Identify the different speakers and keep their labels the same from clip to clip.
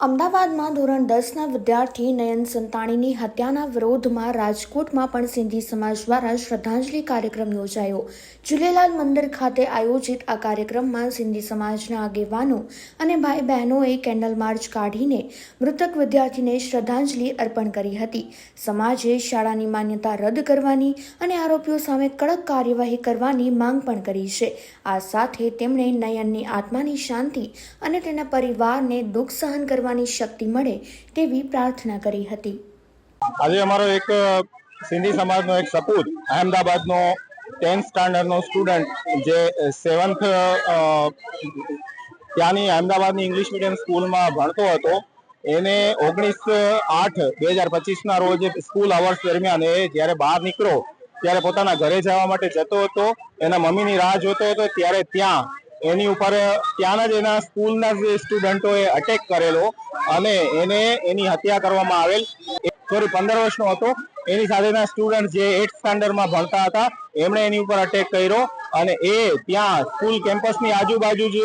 Speaker 1: અમદાવાદમાં ધોરણ દસના વિદ્યાર્થી નયન સંતાણીની હત્યાના વિરોધમાં રાજકોટમાં પણ સિંધી સમાજ દ્વારા શ્રદ્ધાંજલિ કાર્યક્રમ યોજાયો. ઝૂલેલાલ મંદિર ખાતે આયોજિત આ કાર્યક્રમમાં સિંધી સમાજના આગેવાનો અને ભાઈ બહેનોએ કેન્ડલ માર્ચ કાઢીને મૃતક વિદ્યાર્થીને શ્રદ્ધાંજલિ અર્પણ કરી હતી. સમાજે શાળાની માન્યતા રદ કરવાની અને આરોપીઓ સામે કડક કાર્યવાહી કરવાની માંગ પણ કરી છે. આ સાથે તેમણે નયનની આત્માની શાંતિ અને તેના પરિવારને દુઃખ સહન કરવાની શક્તિ મળે તેવી પ્રાર્થના કરી હતી.
Speaker 2: આજે અમારો એક સિંધી સમાજનો એક સપૂત, અહેમદાબાદનો ટેન્થ સ્ટાન્ડર્ડનો સ્ટુડન્ટ જે સેવન્થ ત્યાંની અહેમદાબાદની ઇંગ્લિશ મીડિયમ સ્કૂલમાં ભણતો હતો, એને ઓગણીસ આઠ બે હજાર પચીસના રોજ સ્કૂલ અવર્સ દરમિયાન એ જ્યારે બહાર નીકળ્યો, ત્યારે પોતાના ઘરે જવા માટે જતો હતો, એના મમ્મીની રાહ જોતો હતો, ત્યારે ત્યાં એની ઉપર ત્યાંના જ એના સ્કૂલના જે સ્ટુડન્ટોએ અટેક કરેલો અને એને એની હત્યા કરવામાં આવેલ. સોરી પંદર વર્ષનો હતો. એની સાથેના સ્ટુડન્ટ જે એટ સ્ટાન્ડર્ડમાં ભણતા હતા, એમણે એની ઉપર અટેક કર્યો અને એ ત્યાં સ્કૂલ કેમ્પસની આજુબાજુ જ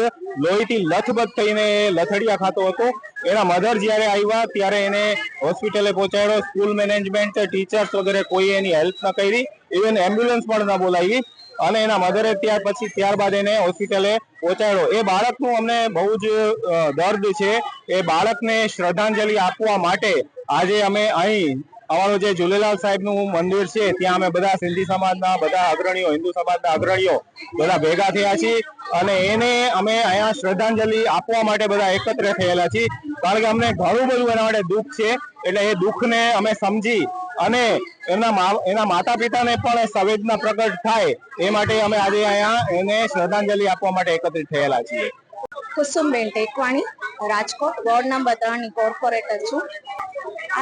Speaker 2: લોહીથી લથબથ થઈને લથડિયા ખાતો હતો. એના મધર જ્યારે આવ્યા, ત્યારે એને હોસ્પિટલે પહોંચાડ્યો. સ્કૂલ મેનેજમેન્ટ ટીચર્સ વગેરે કોઈ એની હેલ્પ ન કરી. ઇવન એમ્બ્યુલન્સ પણ ન બોલાવી. અને એના મધરે ત્યાર પછી ત્યારબાદ એને હોસ્પિટલે પહોંચાડ્યો. એ બાળકનું અમને બહુ જ દર્દ છે. એ બાળકને શ્રદ્ધાંજલિ આપવા માટે આજે અમે અહીં, અમારું જે ઝૂલેલાલ સાહેબનું મંદિર છે, ત્યાં અમે બધા સિંધી સમાજના, બધા અગ્રણીઓ, હિન્દુ સમાજના અગ્રણીઓ બધા ભેગા થયા છીએ અને એને અમે અહીંયા શ્રદ્ધાંજલિ આપવા માટે બધા એકત્ર થયેલા છીએ. કારણ કે અમને ઘણું બધું એના માટે દુઃખ છે. એટલે એ દુઃખને અમે સમજી અને એમના એના માતા પિતાને પણ સંવેદના પ્રગટ થાય એ માટે અમે આજે અહીંયા એને શ્રદ્ધાંજલિ આપવા માટે એકત્રિત થયેલા છીએ.
Speaker 3: કુસુમબેન ટેકવાણી, રાજકોટ, વોર્ડ નંબર ત્રણની કોર્પોરેટર છું.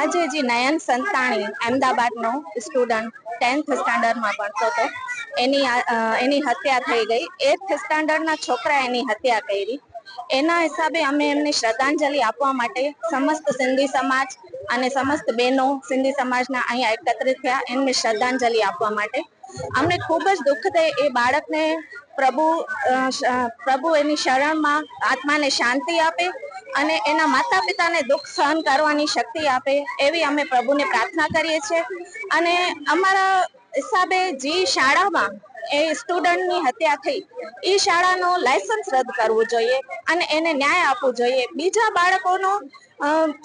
Speaker 3: આજે જે નયન સંતાણી અમદાવાદનો સ્ટુડન્ટ ટેન્થ સ્ટાન્ડર્ડમાં ભણતો હતો, એની એની હત્યા થઈ ગઈ. એથ સ્ટાન્ડર્ડના છોકરા એની હત્યા કરી. એના હિસાબે અમે એમને શ્રદ્ધાંજલિ આપવા માટે સમસ્ત સિંધી સમાજ અને સમસ્ત બહેનો સિંધી સમાજના અહીંયા એકત્રિત થયા, એમને શ્રદ્ધાંજલિ આપવા માટે. અમને ખૂબ જ દુઃખ થાય એ બાળકને પ્રભુ પ્રભુ એની શરણમાં આત્માને શાંતિ આપે અને એના માતા પિતાને દુઃખ સહન કરવાની શક્તિ આપે, એવી અમે પ્રભુને પ્રાર્થના કરીએ છીએ. અને અમારા હિસાબે જે શાળામાં એ સ્ટુડન્ટની હત્યા થઈ. એ શાળાનો લાયસન્સ રદ કરવું જોઈએ અને એને ન્યાય આપવો જોઈએ. બીજા બાળકોનો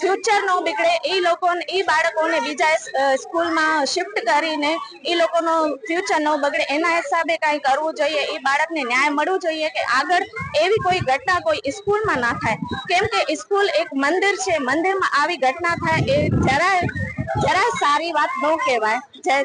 Speaker 3: ફ્યુચર ન બગડે એ લોકોને એ બાળકોને બીજા સ્કૂલમાં શિફ્ટ કરીને એ લોકોનો ફ્યુચર ન બગડે, એના હિસાબે કાંઈ કરવું જોઈએ. એ બાળકને ન્યાય મળવું જોઈએ કે આગળ એવી કોઈ ઘટના કોઈ સ્કૂલમાં ના થાય. કેમ કે સ્કૂલ એક મંદિર છે, મંદિરમાં આવી ઘટના થાય એ જરાય જરાય સારી વાત ન કહેવાય. જય